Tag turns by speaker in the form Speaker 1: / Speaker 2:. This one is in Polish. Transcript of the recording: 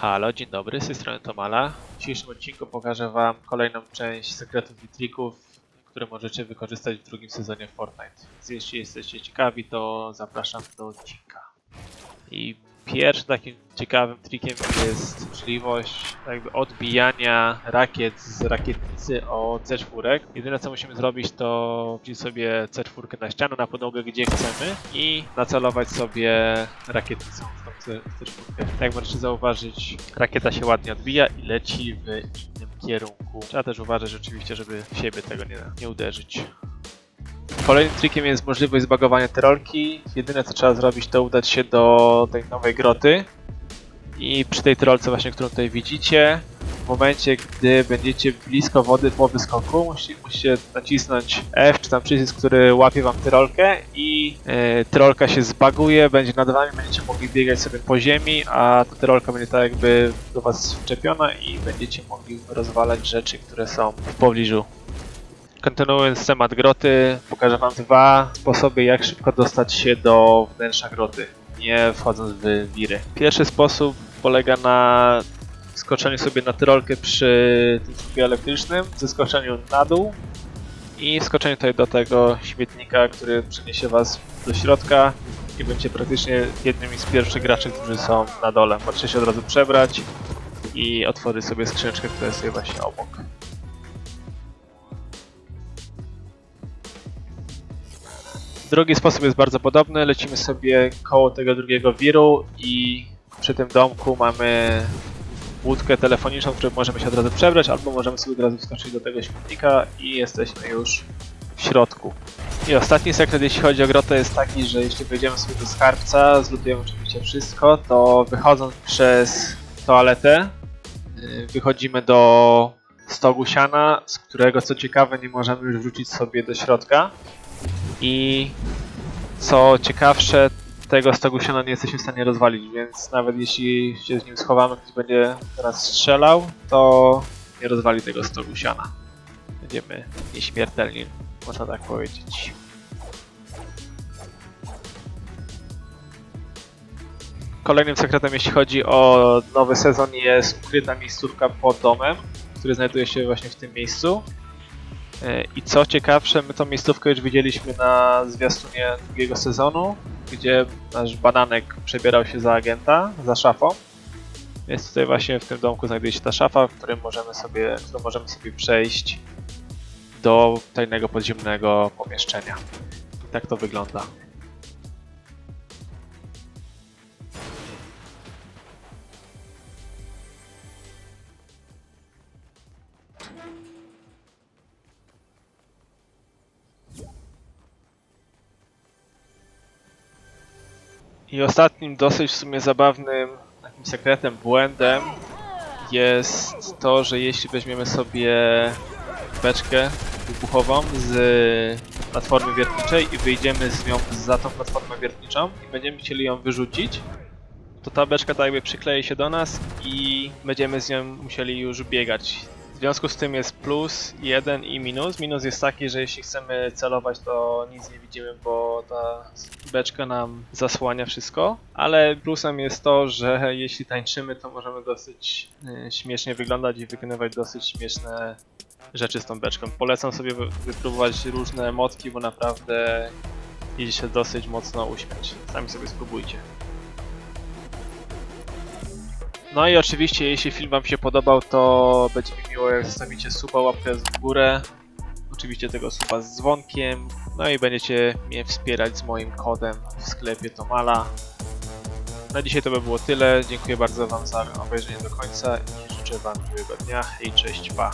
Speaker 1: Halo, dzień dobry, z tej strony Tomala. W dzisiejszym odcinku pokażę Wam kolejną część sekretów i trików, które możecie wykorzystać w drugim sezonie Fortnite. Więc jeśli jesteście ciekawi, to zapraszam do odcinka. I pierwszym takim ciekawym trikiem jest możliwość jakby odbijania rakiet z rakietnicy od C4. Jedyne co musimy zrobić to wziąć sobie C4 na ścianę, na podłogę gdzie chcemy i nacelować sobie rakietnicą w tą C- C4. Jak możecie zauważyć, rakieta się ładnie odbija i leci w innym kierunku. Trzeba też uważać rzeczywiście, żeby siebie tego nie, nie uderzyć. Kolejnym trikiem jest możliwość zbagowania tyrolki. Jedyne co trzeba zrobić to udać się do tej nowej groty i przy tej tyrolce właśnie, którą tutaj widzicie, w momencie gdy będziecie blisko wody po wyskoku, musicie, musicie nacisnąć F czy tam przycisk, który łapie wam tyrolkę i e, tyrolka się zbaguje, będzie nad wami, będziecie mogli biegać sobie po ziemi, a ta tyrolka będzie tak jakby do was wczepiona i będziecie mogli rozwalać rzeczy, które są w pobliżu. Kontynuując temat groty, pokażę Wam dwa sposoby, jak szybko dostać się do wnętrza groty, nie wchodząc w wiry. Pierwszy sposób polega na skoczeniu sobie na tyrolkę przy tym słupie elektrycznym, zeskoczeniu na dół i skoczeniu tutaj do tego śmietnika, który przeniesie Was do środka i będziecie praktycznie jednymi z pierwszych graczy, którzy są na dole. Możecie się od razu przebrać i otworzyć sobie skrzyneczkę, która jest właśnie obok. Drugi sposób jest bardzo podobny. Lecimy sobie koło tego drugiego wiru i przy tym domku mamy łódkę telefoniczną, w której możemy się od razu przebrać, albo możemy sobie od razu wskoczyć do tego śmietnika i jesteśmy już w środku. I ostatni sekret, jeśli chodzi o grotę, jest taki, że jeśli wejdziemy sobie do skarbca, zlutujemy oczywiście wszystko, to wychodząc przez toaletę, yy, wychodzimy do stogu siana, z którego co ciekawe nie możemy już wrzucić sobie do środka. I co ciekawsze, tego stogu siana nie jesteśmy w stanie rozwalić, więc nawet jeśli się z nim schowamy, ktoś będzie teraz strzelał, to nie rozwali tego stogu siana. Będziemy nieśmiertelni, można tak powiedzieć. Kolejnym sekretem, jeśli chodzi o nowy sezon, jest ukryta miejscówka pod domem, który znajduje się właśnie w tym miejscu. E, I co ciekawsze, my tą miejscówkę już widzieliśmy na zwiastunie drugiego sezonu, gdzie nasz bananek przebierał się za agenta, za szafą. Więc tutaj właśnie w tym domku znajduje się ta szafa, w którym możemy sobie, którą możemy sobie przejść do tajnego podziemnego pomieszczenia. I tak to wygląda. I ostatnim dosyć w sumie zabawnym takim sekretem, błędem jest to, że jeśli weźmiemy sobie beczkę wybuchową z platformy wiertniczej i wyjdziemy z nią za tą platformę wiertniczą i będziemy chcieli ją wyrzucić, to ta beczka tak jakby przyklei się do nas i będziemy z nią musieli już biegać. W związku z tym jest plus jeden i minus. Minus jest taki, że jeśli chcemy celować, to nic nie widzimy, bo ta beczka nam zasłania wszystko. Ale plusem jest to, że jeśli tańczymy, to możemy dosyć y, śmiesznie wyglądać i wykonywać dosyć śmieszne rzeczy z tą beczką. Polecam sobie wy- wypróbować różne motki, bo naprawdę idzie się dosyć mocno uśmiać. Sami sobie spróbujcie. No i oczywiście, jeśli film Wam się podobał, to będzie mi miło, jak zostawicie suba, łapkę w górę. Oczywiście tego suba z dzwonkiem. No i będziecie mnie wspierać z moim kodem w sklepie Tomala. Na dzisiaj to by było tyle. Dziękuję bardzo Wam za obejrzenie do końca i życzę Wam miłego dnia. Hej, cześć, pa.